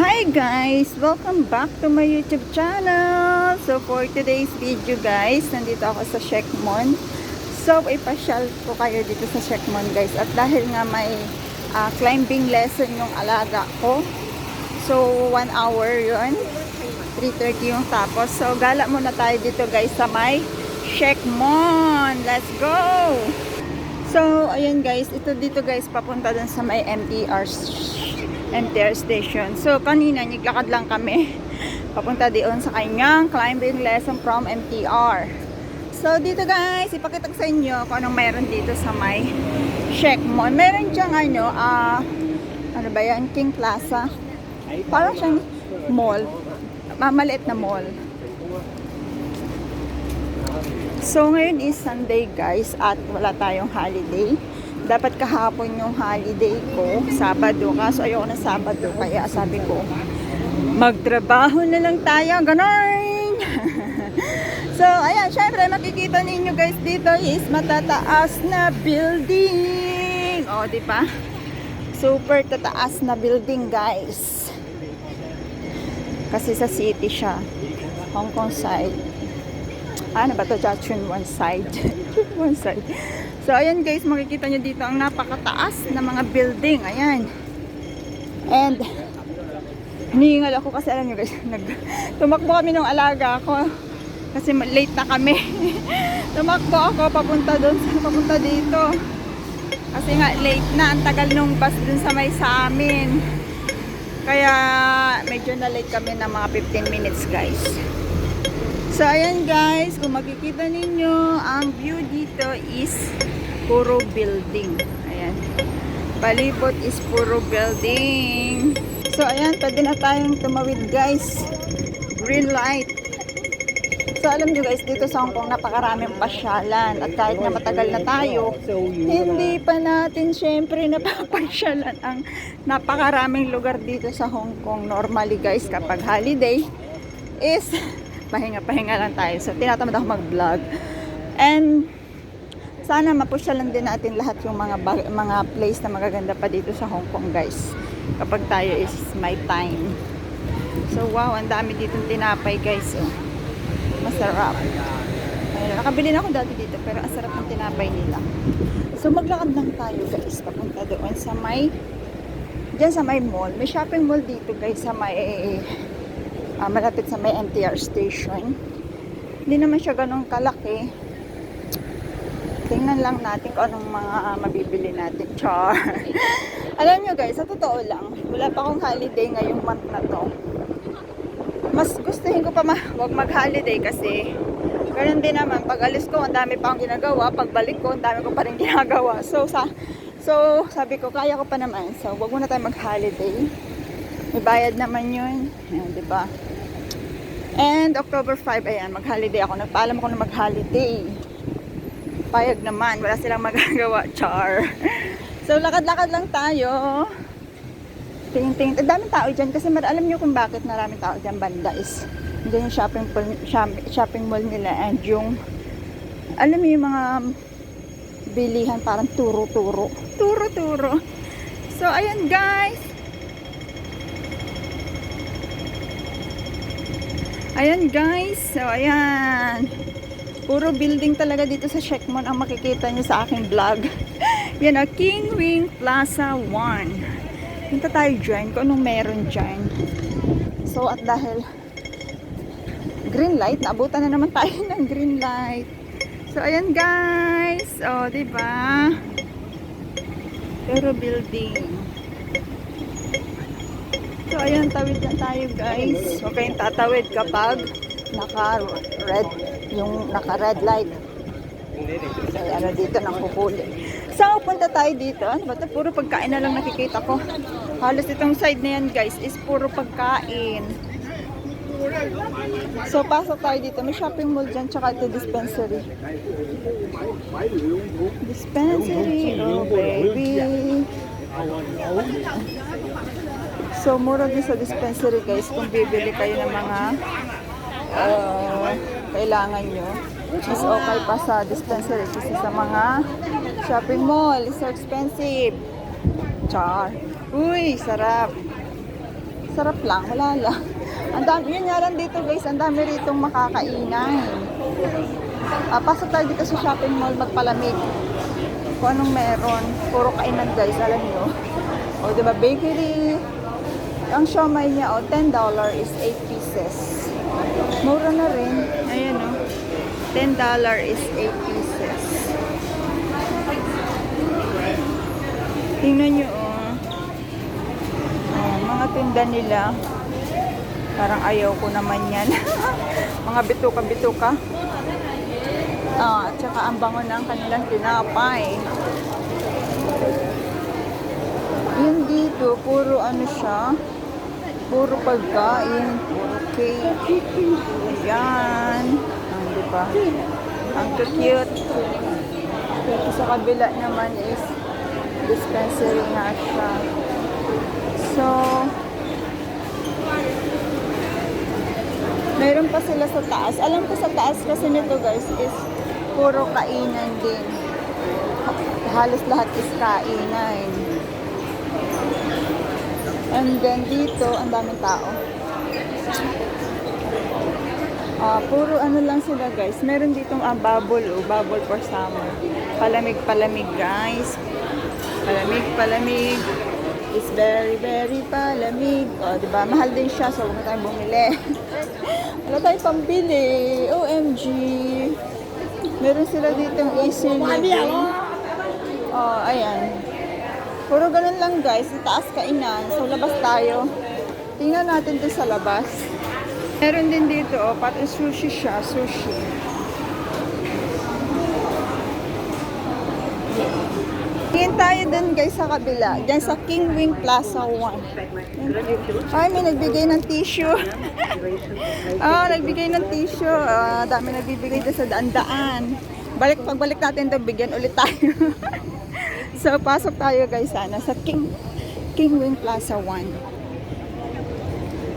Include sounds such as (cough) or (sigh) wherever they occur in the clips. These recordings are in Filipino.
Hi guys! Welcome back to my YouTube channel! So for today's video guys, nandito ako sa Shekmon. So ipasyal ko kayo dito sa Shekmon guys. At dahil nga may ah, climbing lesson yung alaga ko. So 1 hour yun. 3.30 yung tapos. So gala muna tayo dito guys sa may Shekmon. Let's go! So, ayun guys, ito dito guys, papunta dun sa may MTR, MTR station. So, kanina, naglakad lang kami. (laughs) Papunta doon sa kanyang climbing lesson from MTR. So, dito guys, ipakita ko sa inyo kung anong mayroon dito sa may Shekmon. Meron diyang ano, ah, ano ba yan, King Plaza. Parang siyang mall. Mamaliit na mall. So, ngayon is Sunday guys at wala tayong holiday. Dapat kahapon yung holiday ko, Sabado. Kaso ayoko na Sabado, kaya sabi ko, magtrabaho na lang tayo, ganon! (laughs) so, ayan, syempre makikita ninyo guys dito is matataas na building. O, di ba? Super tataas na building guys. Kasi sa city siya. Hong Kong side ano ba to Jachun one side (laughs) one side so ayan guys makikita nyo dito ang napakataas na mga building. Ayan. And hinihingal ako kasi alam nyo guys (laughs) nag, tumakbo kami ng alaga ako. Kasi late na kami. (laughs) Tumakbo ako papunta doon papunta dito. Kasi nga late na. Ang tagal nung bus dun sa may sa amin. Kaya medyo na late kami ng mga 15 minutes guys. So, ayan guys, kung makikita ninyo, ang view dito is puro building. Ayan. Palibot is puro building. So, ayan, pwede na tayong tumawid guys. Green light. So, alam nyo guys, dito sa Hong Kong, napakaraming pasyalan. At kahit na matagal na tayo, hindi pa natin syempre napapasyalan ang napakaraming lugar dito sa Hong Kong. Normally guys, kapag holiday, is (laughs) pahinga-pahinga lang tayo. So, tinatamad ako mag-vlog. And, sana mapusyalan din natin lahat yung mga mga place na magaganda pa dito sa Hong Kong, guys. Kapag tayo is my time. So, wow, ang dami ditong tinapay, guys. Oh. Masarap. Ayun, nakabili na ako dati dito, pero ang sarap ng tinapay nila. So, maglakad lang tayo, guys. Papunta doon sa may Diyan sa may mall. May shopping mall dito, guys, sa may ah, malapit sa may MTR station. Hindi naman siya ganun kalaki. Tingnan lang natin kung anong mga mabibili natin. Char. (laughs) Alam nyo guys, sa totoo lang, wala pa akong holiday ngayong month na to. Mas gustuhin ko pa ma wag mag-holiday kasi ganun din naman. Pag alis ko, ang dami pa akong ginagawa. Pagbalik ko, ang dami ko pa rin (laughs) ginagawa. So, sa, so sabi ko, kaya ko pa naman. So, wag muna tayo mag-holiday. May bayad naman yun. Ayan, di ba? And October 5, ayan, mag-holiday ako. Nagpaalam ako na mag-holiday. Payag naman, wala silang magagawa, (laughs) char. So, lakad-lakad lang tayo. Tingin-tingin. Ang daming tao dyan kasi alam nyo kung bakit maraming tao dyan banda is dyan yung shopping, pol- shop- shopping mall nila and yung alam mo yung mga bilihan parang turo-turo. Turo-turo. So, ayan guys. Ayan guys, so ayan. Puro building talaga dito sa Shekmon ang makikita nyo sa aking vlog. (laughs) Yan o, King Wing Plaza 1. Punta tayo dyan kung anong meron dyan. So at dahil green light, naabutan na naman tayo (laughs) ng green light. So ayan guys, o oh, diba? Pero building. So, ayan, tawid na tayo, guys. Kayong tatawid kapag naka-red, yung naka-red light. Ay, ano dito, nang pupuli. So, punta tayo dito. Ano ba? Puro pagkain na lang nakikita ko. Halos itong side na yan, guys, is puro pagkain. So, pasok tayo dito. May shopping mall dyan, tsaka ito dispensary. Dispensary, oh baby. So, mura din sa dispensary guys kung bibili kayo ng mga uh, kailangan nyo. Mas okay pa sa dispensary kasi sa mga shopping mall. It's so expensive. Char. Uy, sarap. Sarap lang, wala lang. (laughs) Ang dami, yun nga lang dito guys, ang dami rito makakainan. Ah, pasok tayo dito sa shopping mall magpalamig. Kung anong meron. Puro kainan guys, alam nyo. O, di ba, bakery. Ang siomay niya, o, $10 is 8 pieces. Mura na rin. Ayan, o. $10 is 8 pieces. Tingnan nyo, oh. Oh, mga tinda nila. Parang ayaw ko naman yan. (laughs) mga bituka-bituka. Ah, at saka ang bango ng kanilang tinapay. Yun dito, puro ano siya, puro pagkain, cake. Ayan. Ang di ba? Ang cute. Sa kabila naman is dispensary nga siya. So, meron pa sila sa taas. Alam ko sa taas kasi nito guys is puro kainan din. Halos lahat is kainan. And then dito, ang daming tao. Ah, puro ano lang sila guys. Meron ditong ah, bubble, oh, bubble for summer. Palamig-palamig guys. Palamig, palamig. It's very, very palamig. O, di ba? Mahal din siya, so huwag na tayong bumili. (laughs) Wala tayong pambili. OMG. Meron sila ditong easy living. Oh, ayan. Puro ganun lang guys. Sa taas kainan. So, labas tayo. Tingnan natin din sa labas. Meron din dito, oh, pati sushi siya. Sushi. Tingin tayo dun guys sa kabila. Diyan sa King Wing Plaza 1. Ay, may nagbigay ng tissue. (laughs) Ah, nagbigay ng tissue. Ah, dami nagbibigay dyan sa daan-daan. Balik, pagbalik natin doon, bigyan ulit tayo. (laughs) so, pasok tayo guys sana sa King, King Wing Plaza 1.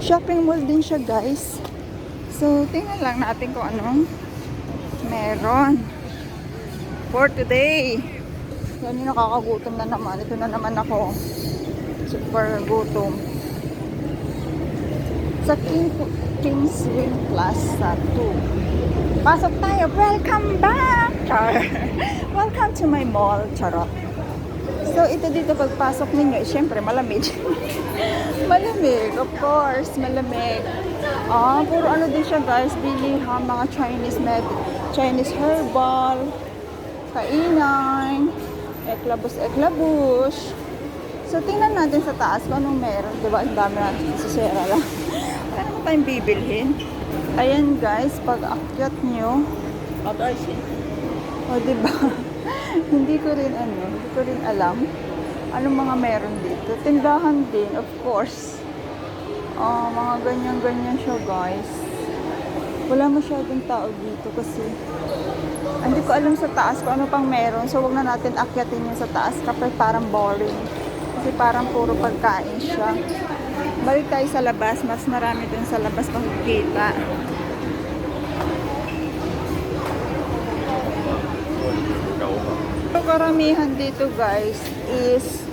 Shopping mall din siya guys. So, tingnan lang natin kung anong meron for today. Yan yung nakakagutom na naman. Ito na naman ako. Super gutom. Sa King, King's Wing Plaza 2. Pasok tayo. Welcome back! (laughs) Char. Welcome to my mall. Charot. So, ito dito pagpasok ninyo, eh, syempre malamig. (laughs) malamig, of course, malamig. Ah, puro ano din siya guys, bili ha, mga Chinese med, Chinese herbal, kainan, eklabos, eklabos. So, tingnan natin sa taas kung anong meron. Diba? Ang dami natin sa sera lang. (laughs) Wala naman tayong bibilhin. Ayan guys, pag akyat nyo, o diba? Hindi ko rin ano, hindi ko rin alam anong mga meron dito. Tindahan din, of course. Ah, mga ganyan-ganyan siya guys. Wala masyadong tao dito kasi hindi ko alam sa taas kung ano pang meron. So, wag na natin akyatin yung sa taas kapag parang boring. Kasi parang puro pagkain siya. Balik tayo sa labas. Mas marami dun sa labas makikita. Karamihan dito guys is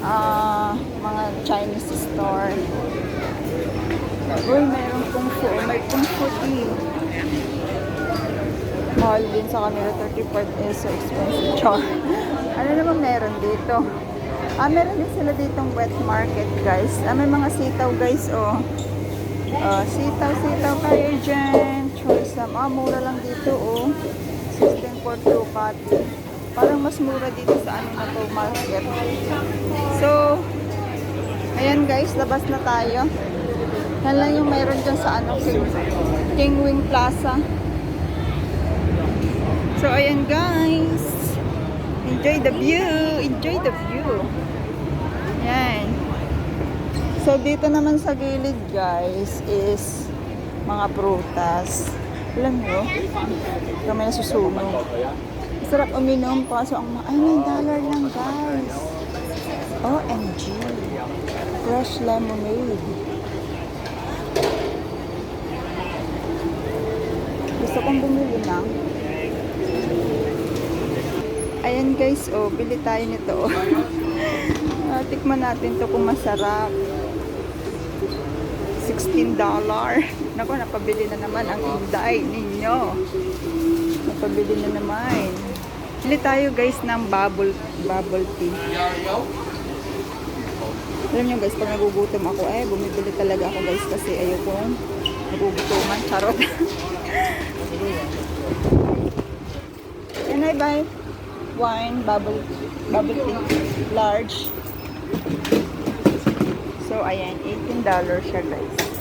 ah mga Chinese store. Uy, mayroong kung fu. May kung fu tea. Mahal din sa kanila, 35 is so expensive. Char. (laughs) ano naman meron dito? Ah, meron din sila ditong wet market, guys. Ah, may mga sitaw, guys, oh. Ah, sitaw, sitaw kayo dyan. Choice na. Ah, mura lang dito, oh. 16 for 2 copy. Parang mas mura dito sa ano na to, market. So, ayan guys, labas na tayo. Yan lang yung mayroon dyan sa ano, King, King Wing Plaza. So, ayan guys. Enjoy the view. Enjoy the view. Yan. So, dito naman sa gilid guys is mga prutas. Alam nyo, kami nasusunog. Sarap uminom kaso ang ay 9 dollar lang guys. OMG. Fresh lemonade. Gusto kong bumili ng Ayan guys, oh, bili tayo nito. (laughs) Ah, tikman natin to kung masarap. $16. (laughs) Naku, napabili na naman ang inday ninyo. Napabili na naman. Bili tayo guys ng bubble, bubble tea. Alam nyo guys, pag nagugutom ako, eh, bumibili talaga ako guys kasi ayoko nagugutoman. Charot. Can I buy wine, bubble, bubble tea, large? So, ayan, $18 siya guys.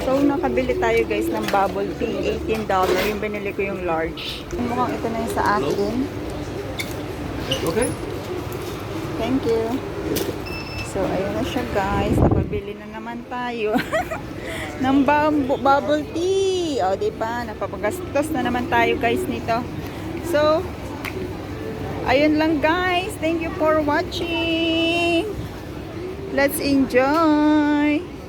So, nakabili tayo guys ng bubble tea, $18. Yung binili ko yung large. Mukhang ito na yung sa akin. Okay. Thank you. So, ayun na siya guys. Napabili na naman tayo (laughs) ng bubble tea. O, di ba? Napapagastos na naman tayo guys nito. So, ayun lang guys. Thank you for watching. Let's enjoy.